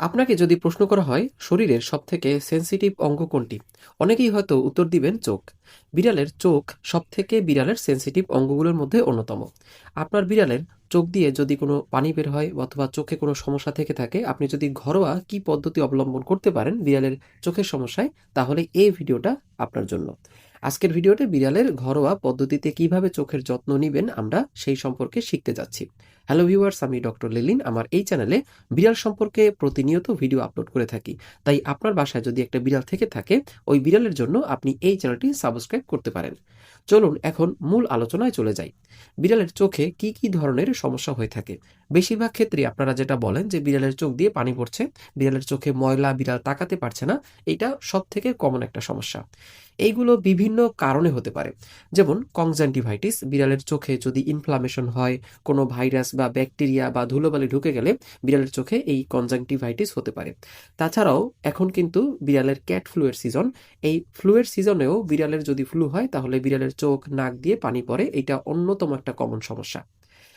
আপনাকে যদি প্রশ্ন করা হয়, শরীরের সবথেকে সেনসিটিভ অঙ্গ কোনটি? অনেকেই হয়তো উত্তর দিবেন চোখ। বিড়ালের চোখ সবথেকে বিড়ালের সেন্সিটিভ অঙ্গগুলোর মধ্যে অন্যতম। আপনার বিড়ালের চোখ দিয়ে যদি কোনো পানি বের হয় অথবা চোখে কোনো সমস্যা থেকে থাকে, আপনি যদি ঘরোয়া কি পদ্ধতি অবলম্বন করতে পারেন বিড়ালের চোখের সমস্যায়, তাহলে এই ভিডিওটা আপনার জন্য। আজকের ভিডিওতে বিড়ালের ঘরোয়া পদ্ধতিতে কীভাবে চোখের যত্ন নেবেন আমরা সেই সম্পর্কে শিখতে যাচ্ছি। হ্যালো ভিউয়ার্স আমি ডক্টর লিলিন আমার এই চ্যানেলে বিড়াল সম্পর্কে প্রতিনিয়ত ভিডিও আপলোড করে থাকি। তাই আপনার বাসায় যদি একটা বিড়াল থেকে থাকে, ওই বিড়ালের জন্য আপনি এই চ্যানেলটি সাবস্ক্রাইব করতে পারেন। চলুন এখন মূল আলোচনায় চলে যাই। বিড়ালের চোখে কি কি ধরনের সমস্যা হয়ে থাকে? বেশিরভাগ ক্ষেত্রে আপনারা যেটা বলেন যে বিড়ালের চোখ দিয়ে পানি পড়ছে, বিড়ালের চোখে ময়লা, বিড়াল তাকাতে পারছে না, এটা সব থেকে কমন একটা সমস্যা। এইগুলো বিভিন্ন কারণে হতে পারে। যেমন কংজান্টিভাইটিস বিড়ালের চোখে যদি ইনফ্লামেশন হয়, কোনো ভাইরাস বা ব্যাকটেরিয়া বা ধুলোবালি ঢুকে গেলে বিড়ালের চোখে এই কনজাংটিভাইটিস হতে পারে। তাছাড়াও এখন কিন্তু বিড়ালের ক্যাট ফ্লুয়ের সিজন এই ফ্লুয়ের সিজনেও বিড়ালের যদি ফ্লু হয়, তাহলে বিড়ালের চোখ, নাক দিয়ে পানি পড়ে। এটা অন্যতম একটা কমন সমস্যা।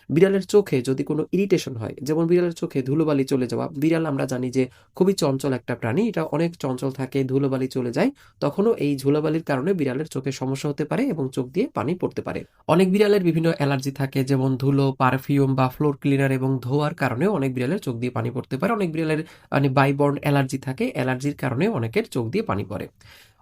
বিড়ালের চোখে যদি কোনো ইরিটেশন হয়, যেমন বিড়ালের চোখে ধুলোবালি চলে যাওয়া, বিড়াল আমরা জানি যে খুবই চঞ্চল একটা প্রাণী, এটা অনেক চঞ্চল থাকে, ধুলোবালি চলে যায়, তখনও এই ধুলোবালির কারণে বিড়ালের চোখে সমস্যা হতে পারে এবং চোখ দিয়ে পানি পড়তে পারে। অনেক বিড়ালের বিভিন্ন অ্যালার্জি থাকে, যেমন ধুলো, পারফিউম বা ফ্লোর ক্লিনার এবং ধোয়ার কারণে অনেক বিড়ালের চোখ দিয়ে পানি পড়তে পারে। অনেক বিড়ালের মানে বাইবর্ন অ্যালার্জি থাকে, অ্যালার্জির কারণে অনেকের চোখ দিয়ে পানি পড়ে।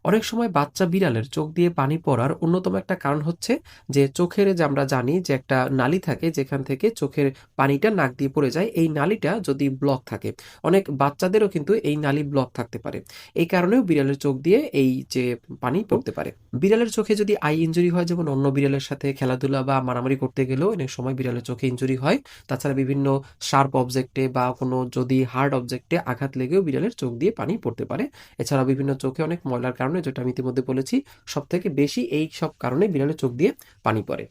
অনেক সময় বাচ্চা বিড়ালের চোখ দিয়ে পানি পড়ার অন্যতম একটা কারণ হচ্ছে যে চোখের যে আমরা জানি যে একটা নালি থাকে যেখান থেকে চোখের পানিটা নাক দিয়ে পড়ে যায়, এই নালিটা যদি ব্লক থাকে, অনেক বাচ্চাদেরও কিন্তু এই নালি ব্লক থাকতে পারে। এই কারণেও বিড়ালের চোখ দিয়ে এই যে পানি পড়তে পারে। বিড়ালের চোখে যদি আই ইঞ্জুরি হয়, যেমন অন্য বিড়ালের সাথে খেলাধুলা বা মারামারি করতে গেলেও অনেক সময় বিড়ালের চোখে ইঞ্জুরি হয়। তাছাড়া বিভিন্ন শার্প অবজেক্টে বা কোনো যদি হার্ড অবজেক্টে আঘাত লেগেও বিড়ালের চোখ দিয়ে পানি পড়তে পারে। এছাড়া বিভিন্ন চোখে অনেক ময়লার কারণে যেটা আমি ইতিমধ্যে বলেছি সব থেকে বেশি এই সব কারণে বিড়ালের চোখ দিয়ে পানি পড়ে।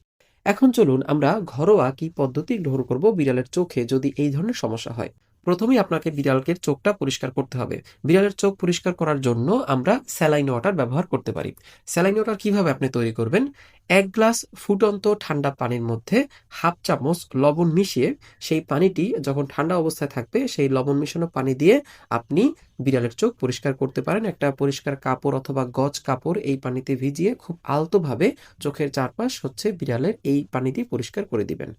এখন চলুন আমরা ঘরোয়া কি পদ্ধতি গ্রহণ করব বিড়ালের চোখে যদি এই ধরনের সমস্যা হয়। প্রথমেই আপনাকে বিড়ালকে চোখটা পরিষ্কার করতে হবে। বিড়ালের চোখ পরিষ্কার করার জন্য আমরা স্যালাইন ওয়াটার ব্যবহার করতে পারি। স্যালাইন ওয়াটার কীভাবে আপনি তৈরি করবেন? এক গ্লাস ফুটন্ত ঠান্ডা পানির মধ্যে হাফ চামচ লবণ মিশিয়ে সেই পানিটি যখন ঠান্ডা অবস্থায় থাকবে, সেই লবণ মিশানো পানি দিয়ে আপনি বিড়ালের চোখ পরিষ্কার করতে পারেন। একটা পরিষ্কার কাপড় অথবা গজ কাপড় এই পানিতে ভিজিয়ে খুব আলতোভাবে চোখের চারপাশ হচ্ছে বিড়ালের এই পানি দিয়ে পরিষ্কার করে দিবেন।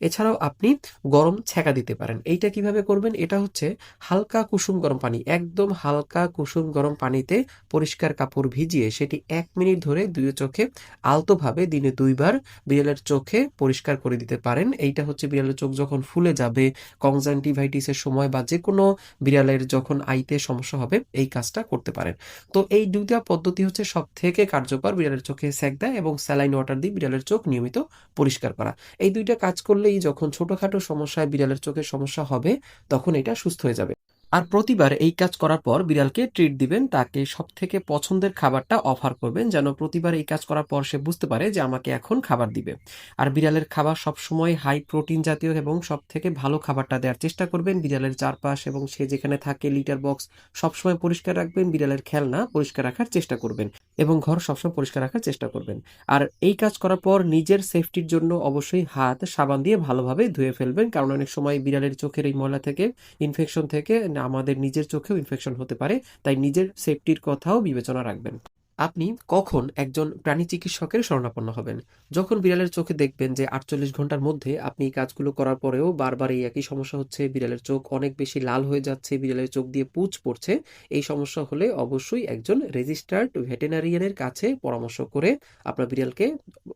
এছাড়াও আপনি গরম ছ্যাঁকা দিতে পারেন। এইটা কীভাবে করবেন? এটা হচ্ছে হালকা কুসুম গরম পানি। একদম হালকা কুসুম গরম পানিতে পরিষ্কার কাপড় ভিজিয়ে সেটি এক মিনিট ধরে দুই চোখে আলতোভাবে দিনে দুইবার বিড়ালের চোখে পরিষ্কার করে দিতে পারেন। এইটা হচ্ছে বিড়ালের চোখ যখন ফুলে যাবে, কনজাংটিভাইটিসের সময় বা যে কোনো বিড়ালের যখন আইতে সমস্যা হবে, এই কাজটা করতে পারেন। তো এই দুইটা পদ্ধতি হচ্ছে সব থেকে কার্যকর, বিড়ালের চোখে সেক দেয় এবং স্যালাইন ওয়াটার দিয়ে বিড়ালের চোখ নিয়মিত পরিষ্কার করা। এই দুইটা কাজ করলেই যখন ছোটখাটো সমস্যায় বিড়ালের চোখের সমস্যা হবে, তখন এটা সুস্থ হয়ে যাবে। আর প্রতিবার এই কাজ করার পর বিড়ালকে ট্রিট দিবেন, তাকে সব থেকে পছন্দের খাবারটা অফার করবেন, যেন প্রতিবার এই কাজ করার পর সে বুঝতে পারে যে আমাকে এখন খাবার দিবে। আর বিড়ালের খাবার সবসময় হাই প্রোটিন জাতীয় এবং সব থেকে ভালো খাবারটা দেওয়ার চেষ্টা করবেন। বিড়ালের চারপাশ এবং সে যেখানে থাকে লিটার বক্স সবসময় পরিষ্কার রাখবেন, বিড়ালের খেলনা পরিষ্কার রাখার চেষ্টা করবেন। এবং ঘর সবসময় পরিষ্কার রাখার চেষ্টা করবেন। আর এই কাজ করার পর নিজের সেফটির জন্য অবশ্যই হাত সাবান দিয়ে ভালোভাবে ধুয়ে ফেলবেন। কারণ অনেক সময় বিড়ালের চোখের এই ময়লা থেকে ইনফেকশন থেকে আমাদের নিজের চোখেও ইনফেকশন হতে পারে। তাই নিজের সেফটির কথাও বিবেচনা রাখবেন। আপনি কখন একজন প্রাণী চিকিৎসকের শরণাপন্ন হবেন? যখন বিড়ালের চোখে দেখবেন যে আটচল্লিশ ঘণ্টার মধ্যে আপনি এই কাজগুলো করার পরেও বারবার এই একই সমস্যা হচ্ছে, বিড়ালের চোখ অনেক বেশি লাল হয়ে যাচ্ছে, বিড়ালের চোখ দিয়ে পুচ পড়ছে, এই সমস্যা হলে অবশ্যই একজন রেজিস্টার্ড ভেটেনারিয়ানের কাছে পরামর্শ করে আপনার বিড়ালকে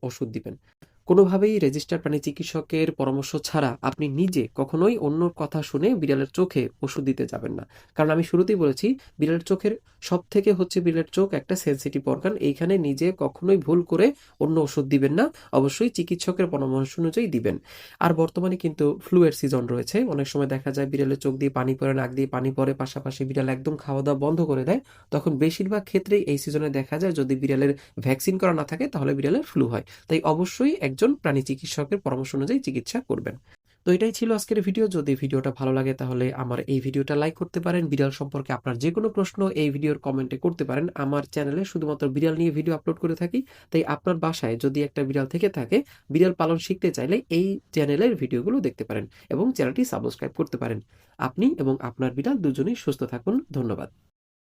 ওষুধ দিবেন। কোনোভাবেই রেজিস্টার প্রাণী চিকিৎসকের পরামর্শ ছাড়া আপনি নিজে কখনোই অন্যর কথা শুনে বিড়ালের চোখে ওষুধ দিতে যাবেন না। কারণ আমি শুরুতেই বলেছি, বিড়ালের চোখের সব থেকে হচ্ছে বিড়ালের চোখ একটা সেন্সিটিভ অর্গান এইখানে নিজে কখনোই ভুল করে অন্য ওষুধ দিবেন না, অবশ্যই চিকিৎসকের পরামর্শ অনুযায়ী দিবেন। আর বর্তমানে কিন্তু ফ্লুয়ের সিজন রয়েছে, অনেক সময় দেখা যায় বিড়ালের চোখ দিয়ে পানি পড়ে, নাক দিয়ে পানি পড়ে, পাশাপাশি বিড়াল একদম খাওয়া দাওয়া বন্ধ করে দেয়, তখন বেশিরভাগ ক্ষেত্রেই এই সিজনে দেখা যায় যদি বিড়ালের ভ্যাকসিন করা না থাকে তাহলে বিড়ালের ফ্লু হয়। তাই অবশ্যই একজন প্রাণী চিকিৎসকের পরামর্শ অনুযায়ী চিকিৎসা করবেন। তো এটাই ছিল আজকের ভিডিও। যদি ভিডিওটা ভালো লাগে তাহলে আমার এই ভিডিওটা লাইক করতে পারেন। বিড়াল সম্পর্কে আপনার যে কোনো প্রশ্ন এই ভিডিওর কমেন্টে করতে পারেন। আমার চ্যানেলে শুধুমাত্র বিড়াল নিয়ে ভিডিও আপলোড করে থাকি। তাই আপনার বাসায় যদি একটা বিড়াল থেকে থাকে, বিড়াল পালন শিখতে চাইলে এই চ্যানেলের ভিডিওগুলো দেখতে পারেন এবং চ্যানেলটি সাবস্ক্রাইব করতে পারেন। আপনি এবং আপনার বিড়াল দুজনেই সুস্থ থাকুন। ধন্যবাদ।